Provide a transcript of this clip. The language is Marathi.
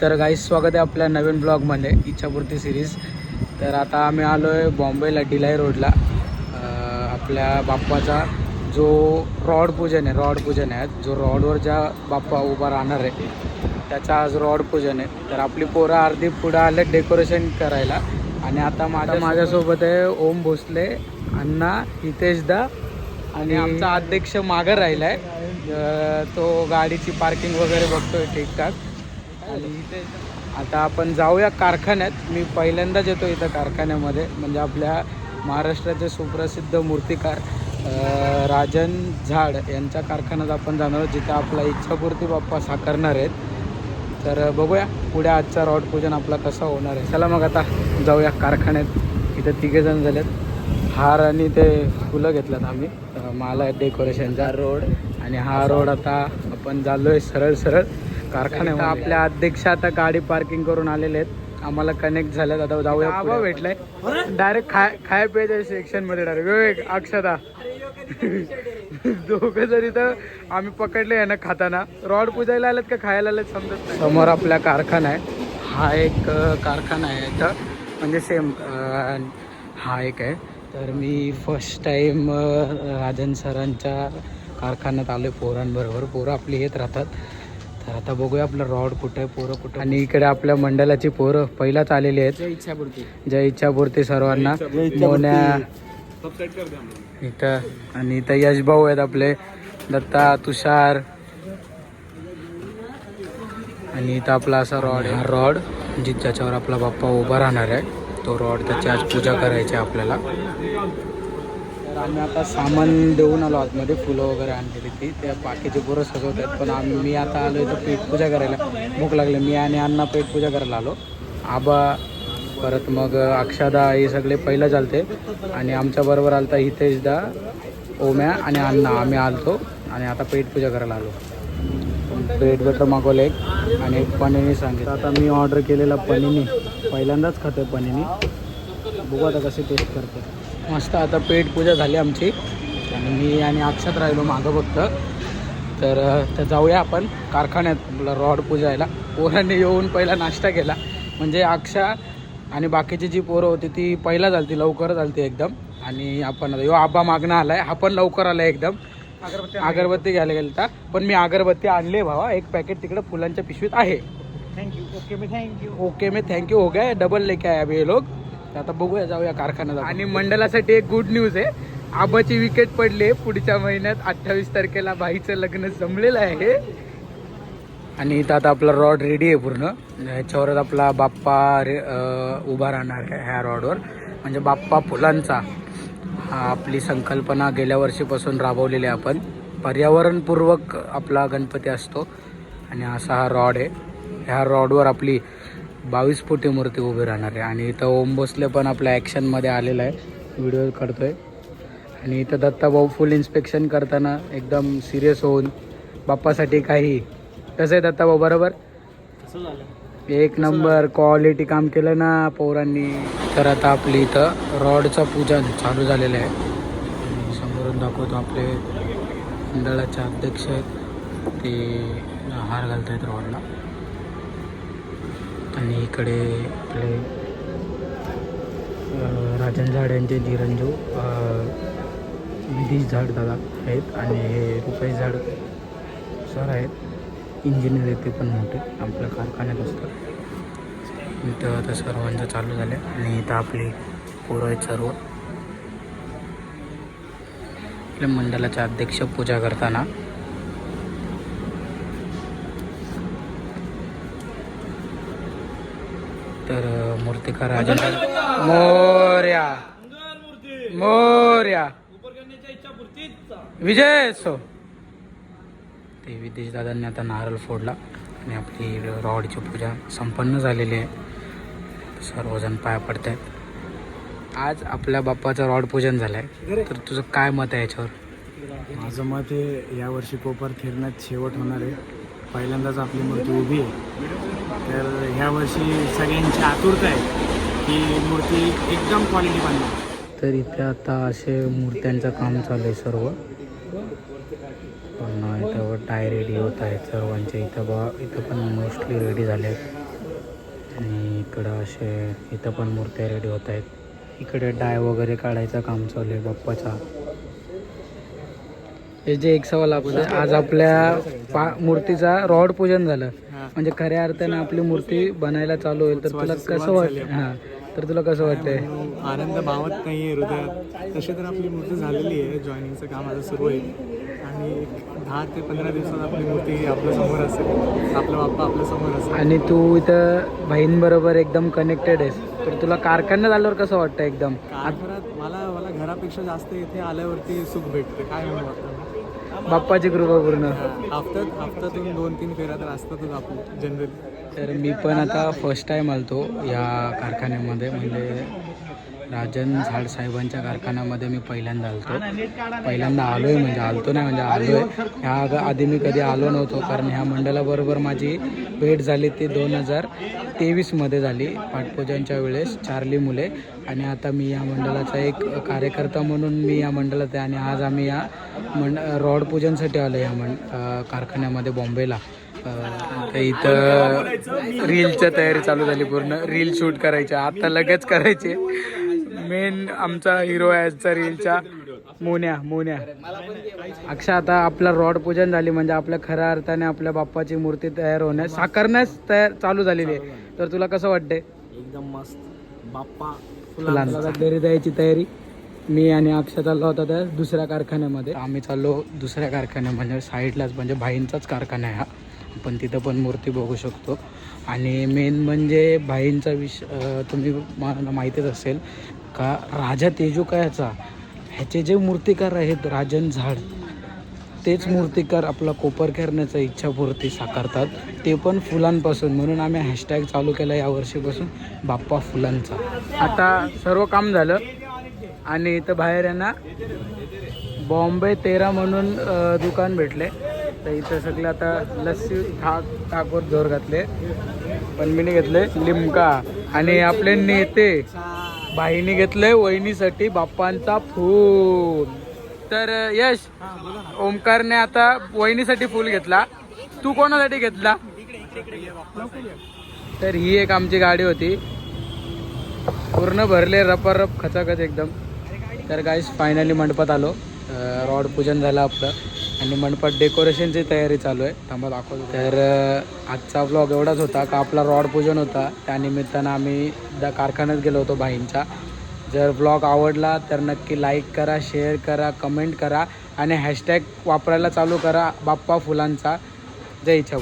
तर गाईस स्वागत आहे आपल्या नवीन ब्लॉगमध्ये इच्छापूर्ती सिरीज तर आता आम्ही आलो आहे बॉम्बेला डिलाई रोडला आपल्या बाप्पाचा जो रॉड पूजन आहे रॉड पूजन आहे जो रॉडवर ज्या बाप्पा उभा राहणार आहे त्याचा आज रॉड पूजन आहे. तर आपली पोरं अर्धी पुढं आले डेकोरेशन करायला. आणि आता माझ्या माझ्यासोबत आहे ओम भोसले अण्णा हितेश दा आणि आमचा अध्यक्ष मागं राहिला आहे तो गाडीची पार्किंग वगैरे बघतोय ठीकठाक. आता आपण जाऊया कारखान्यात. मी पहिल्यांदाच येतो इथं कारखान्यामध्ये म्हणजे आपल्या महाराष्ट्राचे सुप्रसिद्ध मूर्तिकार राजन झाड यांच्या कारखान्यात आपण जाणार आहोत जिथं आपला इच्छापूर्ती बाप्पा साकारणार आहेत. तर बघूया पुढे आजचा रॉड पूजन आपला कसा होणार आहे. चला मग आता जाऊया कारखान्यात. इथं तिघे जण झालेत. हार आणि ते फुलं घेतल्यात आम्ही. माला डेकोरेशनचा रोड आणि हा रोड आता आपण चाललोय सरळ सरळ. कारखान्यात आपल्या अध्यक्ष आता गाडी पार्किंग करून आलेले आहेत. आम्हाला कनेक्ट झाल्यात. आता जाऊया आबा भेटलाय. डायरेक्ट खाय खाय प्यायच्या सेक्शनमध्ये डायरेक्ट विवेक अक्षता. दोघं जरी तर आम्ही पकडले आहे ना खाताना रॉड पुजायला आलेत का खायला आलेत समजत समोर आपला कारखाना आहे. हा एक कारखाना आहे इथं. म्हणजे सेम हा एक आहे. तर मी फर्स्ट टाईम राजन सरांच्या कारखान्यात आलो आहे पोरांबरोबर. पोरं आपली येत राहतात. तर आता बघूया आपलं रॉड कुठं आहे पोरं कुठं. आणि इकडे आपल्या मंडळाची पोरं पहिलाच आलेली आहेत. इच्छापूर्ती. जय इच्छापूर्ती सर्वांना. मोन्या इथं. आणि इथं यश भाऊ आहेत आपले. दत्ता तुषार. आणि इथं आपला असा रॉड आहे. रॉड जी ज्याच्यावर आपला बाप्पा उभा राहणार आहे. तो रॉड त्याची आज पूजा करायची आहे आपल्याला. तर आम्ही आता सामान देऊन आलो आतमध्ये फुलं वगैरे आणलेली ती त्या बाकीचे पोरं सजवत आहेत पण आम्ही मी आता आलो इथं पेट पूजा करायला. भूक लागली. मी आणि अण्णा पेट पूजा करायला आलो. आबा परत मग अक्षदा हे सगळे पहिलं चालते. आणि आमच्याबरोबर आलता हितेशदा ओम्या आणि अण्णा. आम्ही आलतो आणि आता पेट पूजा करायला आलो. ब्रेड बटर मागवलं एक आणि एक पनीनी सांगितलं. आता मी ऑर्डर केलेला पनीनी पहिल्यांदाच खातोय पनीनी बघू आता कशी टेस्ट करते. मस्त आता पेट पूजा झाली आमची. आणि मी आणि अक्षत राहिलो मागं फक्त. तर तर जाऊया आपण कारखान्यात रॉड पूजायला. पोरांनी येऊन पहिला नाश्ता केला. म्हणजे अक्षा आणि बाकीची जी पोरं होती ती पहिला झालती लवकर झालती एकदम. आणि आपण ह्यो आबा मागणं आलाय. हा पण लवकर आलाय एकदम. अगरबत्ती घ्यायला गेलता. पण मी अगरबत्ती आणली भावा. एक पॅकेट तिकडे फुलांच्या पिशवीत आहे. थँक्यू ओके मी थँक्यू ओके मी थँक्यू हो गया. डबल लेके आहे अभी ये लोग तर आता बघूया जाऊया कारखान्यात आणि मंडळासाठी एक गुड न्यूज आहे. आबाची विकेट पडली पुढच्या महिन्यात अठ्ठावीस तारखेला बाईचं लग्न जमलेलं आहे. आणि इथं आता आपला रॉड रेडी आहे पूर्ण. ह्याच्यावरच आपला बाप्पा रे उभा राहणार आहे ह्या रॉडवर म्हणजे बाप्पा फुलांचा हा आपली संकल्पना गेल्या वर्षीपासून राबवलेली आहे आपण. पर्यावरणपूर्वक आपला गणपती असतो. आणि असा हा रॉड आहे. ह्या रॉडवर आपली बावीस फुटी मूर्ती उभी राहणार आहे. आणि इथं ओम भोसले पण आपल्या ॲक्शनमध्ये आलेला आहे. व्हिडिओ काढतोय. आणि इथं दत्ताभाऊ फुल इन्स्पेक्शन करताना एकदम सिरियस होऊन बाप्पासाठी काही. कसं आहे दत्ताभाऊ बरोबर? एक नंबर क्वालिटी काम केलं ना पोरांनी. तर आता आपली इथं रॉडचं पूजन चालू झालेलं आहे. समोरून दाखवतो आपले मंडळाचे अध्यक्ष आहेत. ते हार घालत आहेत रॉडला आणि इकडे आपले राजन झाड यांचे धीरंजू विधीश झाड दादा आहेत आणि हे रुपेश झाड सर आहेत. इंजिनियर आहेत ते पण मोठे आपल्या कारखान्यात असतात. इथं आता सर्वांचं चालू झालं आणि इथं आपली पोरं आहेत सर्व. आपल्या मंडळाच्या अध्यक्ष पूजा करताना तर मूर्तिकार राजन मोर्या. मोर्या. विजय सो. ते विदेश दादांनी आता नारळ फोडला आणि आपली रॉडची पूजा संपन्न झालेली आहे. सर्वजण पाया पडत आहेत आज आपल्या बाप्पाचं रॉड पूजन झालं आहे तर तुझं काय मत आहे याच्यावर? माझं मत हे यावर्षी कोपर फिरण्यात शेवट होणार आहे. पहिल्यांदाच आपली मूर्ती उभी आहे. तर ह्यावर्षी सगळ्यांची आतुरता आहे की मूर्ती एकदम क्वालिटी बांधणार तर इथे आता असे मूर्त्यांचं काम चालू आहे सर्व. पण इथं टाय रेडी होत आहेत सर्वांचे. इथं बा इथं पण मोस्टली रेडी झाले आहेत. आणि इकडं असे इथं पण मूर्त्या रेडी होत आहेत. इकडे डाय वगैरे काढायचं काम चालू आहे बाप्पाचा. हे जे एक सवाल आपण आज आपल्या पा मूर्तीचा रॉड पूजन झालं. म्हणजे खऱ्या अर्थानं आपली मूर्ती बनायला चालू होईल तर तुला कसं वाटतं हां तर तुला कसं वाटतंय? आनंद भावत नाही आहे हृदयात. तशी तर आपली मूर्ती झालेली आहे. जॉईनिंगचं काम आता सुरू होईल आणि दहा ते पंधरा दिवसात आपली मूर्ती आपल्यासमोर असेल. आपला बाप्पा आपल्यासमोर असेल. आणि तू इथं बहीणबरोबर एकदम कनेक्टेड आहेस. तर तुला कारखान्यात आल्यावर कसं वाटतं एकदम? कारखान्यात मला मला घरापेक्षा जास्त इथे आल्यावरती सुख भेटते. काय वाटतं बाप्पाची कृपा पूर्ण. हफ्त्यात हफ्त्यातून दोन तीन फेऱ्या तर असतातच आपली जनरली तर मी पण आता फर्स्ट टाईम आलतो या कारखान्यामध्ये म्हणजे राजन झाड साहेबांच्या कारखान्यामध्ये मी पहिल्यांदा आलतो. पहिल्यांदा आलोय म्हणजे आलतो नाही म्हणजे आलोय. ह्या आधी मी कधी आलो नव्हतो कारण ह्या मंडळाबरोबर माझी भेट झाली ती दोन हजार तेवीसमध्ये झाली पाठपूजांच्या वेळेस चारली मुले. आणि आता मी या मंडळाचा एक कार्यकर्ता म्हणून मी या मंडळात आहे आणि आज आम्ही या मंड रॉड पूजनसाठी आलो या मंड कारखान्यामध्ये बॉम्बेला. अं, इथं रीलच्या तयारी चालू झाली पूर्ण. रील शूट करायचे. आता लगेच करायचे. मेन आमचा हिरो आहे आजचा रीलच्या मोन्या मोन्या. अक्षा आता आपला रॉड पूजन झाली म्हणजे आपल्या खऱ्या अर्थाने आपल्या बाप्पाची मूर्ती तयार होण्यास साकारण्यास तयार चालू झालेली आहे. तर तुला कसं वाटतंय? एकदम मस्त. बाप्पा फुलांचा डेअरी द्यायची तयारी. मी आणि अक्षय चाललो होता त्या दुसऱ्या कारखान्यामध्ये. आम्ही चाललो दुसऱ्या कारखान्यामध्ये म्हणजे साईडलाच म्हणजे भाईंचाच कारखाना आहे हा. आपण तिथं पण मूर्ती बघू शकतो. आणि मेन म्हणजे भाईंचा विष तुम्ही मला माहितीच असेल का? राजा तेजुकायाचा ह्याचे जे मूर्तिकार आहेत राजन झाड तेच मूर्तिकार आपला कोपर करण्याचा इच्छापूर्ती साकारतात. ते पण फुलांपासून. म्हणून आम्ही हॅशटॅग चालू केला यावर्षीपासून बाप्पा फुलांचा. आता सर्व काम झालं. आणि इथं बाहेर यांना बॉम्बे तेरा म्हणून दुकान भेटले. तर इथं सगळे आता लस्सी ठाक ठाकवर जोर घातले. पण मी घेतले. लिमका. आणि आपले नेते. बाईने घेतलंय वहिनीसाठी बाप्पांचा फूल. तर यश ओमकारने आता वहिनीसाठी फूल घेतला. तू कोणासाठी घेतला? तर ही एक आमची गाडी होती. पूर्ण भरले रपारप खचाखच एकदम. तर गाईस फायनली मंडपात आलो. रॉड पूजन झालं आपलं. आणि मंडपात डेकोरेशनची तयारी चालू आहे. थांबा दाखवतो तर आजचा ब्लॉग एवढाच होता का आपला रॉड पूजन होता. त्यानिमित्तानं आम्ही द कारखान्यात गेलो होतो भाईंच्या. जर ब्लॉग आवडला तर नक्की लाईक करा शेअर करा कमेंट करा आणि हॅशटॅग वापरायला चालू करा बाप्पा फुलांचा. जय इच्छा